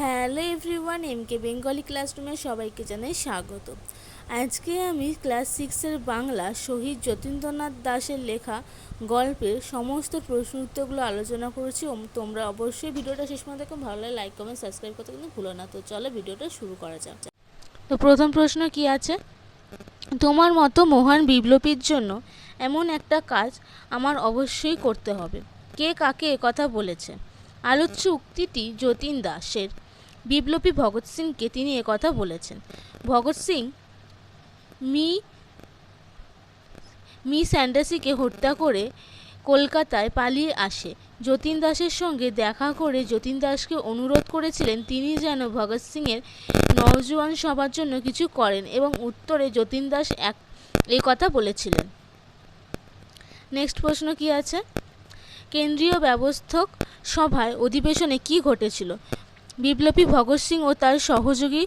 Hello everyone M K Bengali ক্লাসরুমে সবাইকে জানাই স্বাগত। আজকে আমি ক্লাস সিক্সের বাংলা শহীদ যতীন্দ্রনাথ দাসের লেখা গল্পের সমস্ত প্রশ্ন উত্তরগুলো আলোচনা করেছি। তোমরা অবশ্যই ভিডিওটা শেষ পর্যন্ত দেখো, ভালো লাগে লাইক কমেন্ট সাবস্ক্রাইব করতে কিন্তু ভুলো না। তো চলো ভিডিওটা শুরু করা যাক। তো প্রথম প্রশ্ন কি আছে? তোমার মতো মহান বিপ্লবীর জন্য এমন একটা কাজ আমার অবশ্যই করতে হবে। কে কাকে একথা বলেছে? আলোচ্য উক্তিটি যতীন দাসের। বিপ্লবী ভগৎ সিংকে তিনি একথা বলেছেন। ভগৎ সিং, মি মি স্যান্ডাসিকে হত্যা করে কলকাতায় পালিয়ে আসে। যতীন দাসের সঙ্গে দেখা করে যতীন দাসকে অনুরোধ করেছিলেন, তিনি যেন ভগৎ সিংয়ের নওজোয়ান সভার জন্য কিছু করেন এবং উত্তরে যতীন দাস এক এই কথা বলেছিলেন। নেক্সট প্রশ্ন কি আছে? কেন্দ্রীয় ব্যবস্থক সভায় অধিবেশনে কি ঘটেছিল? বিপ্লবী ভগৎ সিং ও তার সহযোগী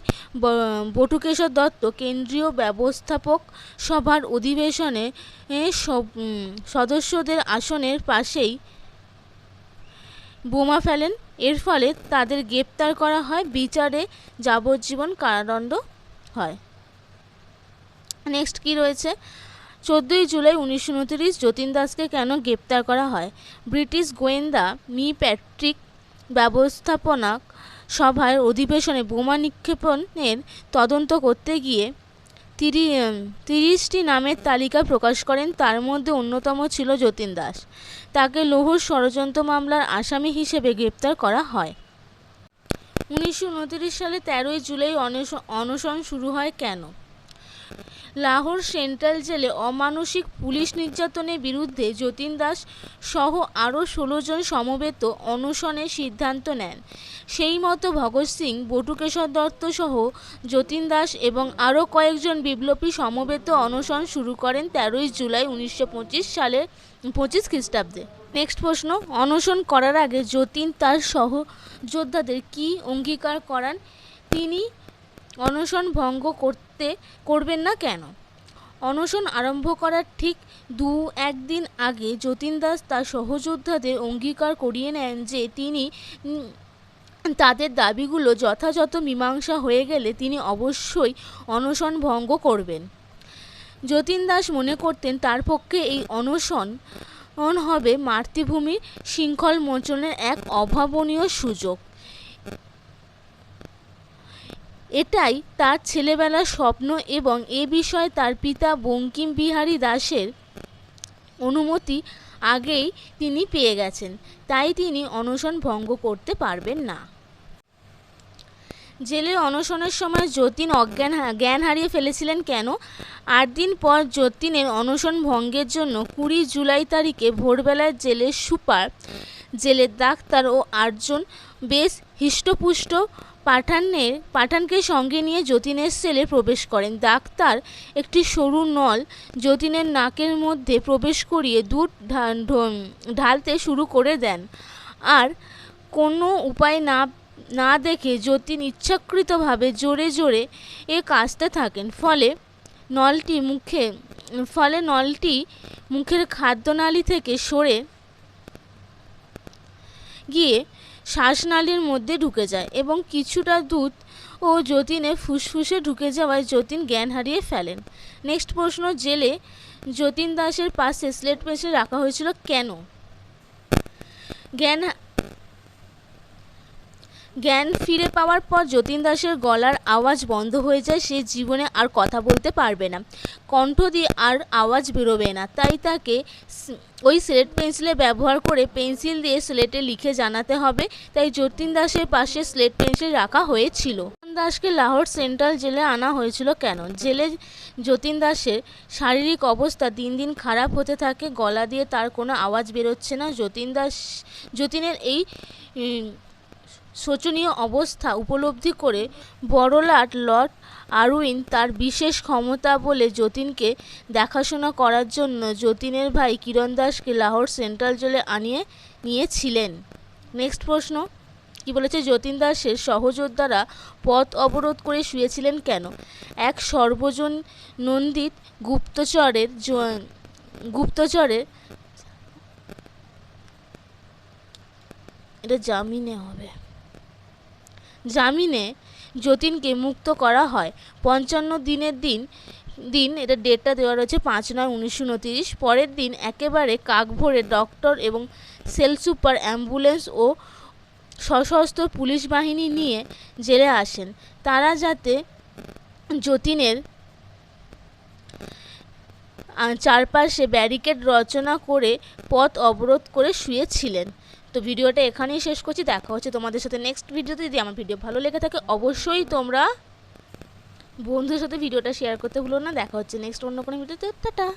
বটুকেশ্বর দত্ত কেন্দ্রীয় ব্যবস্থাপক সভার অধিবেশনে সদস্যদের আসনের পাশেই বোমা ফেলেন। এর ফলে তাদের গ্রেপ্তার করা হয়, বিচারে যাবজ্জীবন কারাদণ্ড হয়। নেক্সট কি রয়েছে? চোদ্দোই জুলাই উনিশশো উনত্রিশ যতীন দাসকে কেন গ্রেপ্তার করা হয়? ব্রিটিশ গোয়েন্দা মি প্যাট্রিক ব্যবস্থাপনা সভার অধিবেশনে বোমা নিক্ষেপণের তদন্ত করতে গিয়ে তিরি তিরিশটি নামের তালিকা প্রকাশ করেন। তার মধ্যে অন্যতম ছিল যতীন দাস। তাকে লৌহ ষড়যন্ত্র মামলার আসামি হিসেবে গ্রেপ্তার করা হয়। উনিশশো উনত্রিশ সালে তেরোই জুলাই অনশ- অনশন শুরু হয় কেন? লাহোর সেন্ট্রাল জেলে অমানসিক পুলিশ নির্যাতনের বিরুদ্ধে যতীন দাস সহ আরও ষোলো জন সমবেত অনশনের সিদ্ধান্ত নেন। সেই মতো ভগৎ সিং, বটুকেশ্বর দত্ত সহ যতীন দাস এবং আরও কয়েকজন বিপ্লবী সমবেত অনশন শুরু করেন তেরোই জুলাই উনিশশো সালের পঁচিশ খ্রিস্টাব্দে। নেক্সট প্রশ্ন, অনশন করার আগে যতীন তার সহযোদ্ধাদের কি অঙ্গীকার করান? তিনি অনশন ভঙ্গ করতে করবেন না কেন? অনশন আরম্ভ করার ঠিক দু একদিন আগে যতীন দাস তার সহযোদ্ধাদের অঙ্গীকার করিয়ে নেন যে তিনি তাদের দাবিগুলো যথাযথ মীমাংসা হয়ে গেলে তিনি অবশ্যই অনশন ভঙ্গ করবেন। যতীন দাস মনে করতেন তার পক্ষে এই অনশন অন হবে মাতৃভূমির শৃঙ্খল মোচনের এক অভাবনীয় সুযোগ। এটাই তার ছেলেবেলার স্বপ্ন এবং এ বিষয়ে তার পিতা বঙ্কিম বিহারী দাসের অনুমতি আগেই তিনি পেয়ে গেছেন, তাই তিনি অনশন ভঙ্গ করতে পারবেন না। জেলে অনশনের সময় যতীন অজ্ঞান জ্ঞান হারিয়ে ফেলেছিলেন কেন? আট দিন পর যতীনের অনশন ভঙ্গের জন্য কুড়ি জুলাই তারিখে ভোরবেলায় জেলের সুপার, জেলের ডাক্তার ও আটজন বেশ হৃষ্টপুষ্ট পাঠানের পাঠানকে সঙ্গে নিয়ে যতীনের সেলে প্রবেশ করেন। ডাক্তার একটি সরু নল যতীনের নাকের মধ্যে প্রবেশ করিয়ে দুধ ঢালতে শুরু করে দেন। আর কোনো উপায় না না দেখে যতীন ইচ্ছাকৃতভাবে জোরে জোরে এ কাজতে থাকেন। ফলে নলটি মুখে, ফলে নলটি মুখের খাদ্যনালী থেকে সরে গিয়ে শ্বাসনালীর মধ্যে ঢুকে যায় এবং কিছুটা দুধ ও যতীনে ফুসফুসে ঢুকে যাওয়ায় যতীন জ্ঞান হারিয়ে ফেলেন। নেক্সট প্রশ্ন, জেলে যতীন দাসের পাশে স্লেট পেশে রাখা হয়েছিল কেন? জ্ঞান জ্ঞান ফিরে পাওয়ার পর যতীন দাসের গলার আওয়াজ বন্ধ হয়ে যায়, সে জীবনে আর কথা বলতে পারবে না। কণ্ঠ দিয়ে আর আওয়াজ বেরোবে না। তাই তাকে ওই স্লেট পেন্সিলে ব্যবহার করে পেন্সিল দিয়ে স্লেটে লিখে জানাতে হবে। তাই যতীন দাসের পাশে স্লেট পেন্সিল রাখা হয়েছিল। দাসকে লাহোর সেন্ট্রাল জেলে আনা হয়েছিল কেন? জেলে যতীন দাসের শারীরিক অবস্থা দিন দিন খারাপ হতে থাকে। গলা দিয়ে তার কোনো আওয়াজ বেরোচ্ছে না। যতীন দাস, যতীনের এই শোচনীয় অবস্থা উপলব্ধি করে বড়লাট লর্ড আরউইন তার বিশেষ ক্ষমতা বলে যতীনকে দেখাশোনা করার জন্য যতীনের ভাই কিরণ দাসকে লাহোর সেন্ট্রাল জেলে আনিয়ে নিয়েছিলেন। নেক্সট প্রশ্ন, কি বলেছে? যতীন দাসের সহযোদ্ধারা পথ অবরোধ করে শুয়েছিলেন কেন? এক সর্বজন নন্দিত গুপ্তচরের গুপ্তচরের, এটা জামিনে হবে। জামিনে যতীনকে মুক্ত করা হয়। পঞ্চান্ন দিনের দিন দিন এটা ডেটটা দেওয়া রয়েছে পাঁচ নয় উনিশশো উনতিরিশ। পরের দিন একেবারে কাক ভরে ডক্টর এবং সেল সুপার অ্যাম্বুলেন্স ও সশস্ত্র পুলিশ বাহিনী নিয়ে জেলে আসেন। তারা যাতে যতীনের চারপাশে ব্যারিকেড রচনা করে পথ অবরোধ করে শুয়েছিলেন। তো ভিডিওটা এখানেই শেষ করছি। দেখা হচ্ছে তোমাদের সাথে নেক্সট ভিডিওতে। যদি আমার ভিডিও ভালো লেগে থাকে, অবশ্যই তোমরা বন্ধুদের সাথে ভিডিওটা শেয়ার করতে ভুলো না। দেখা হচ্ছে নেক্সট অন্য কোনো ভিডিওতে। টাটা।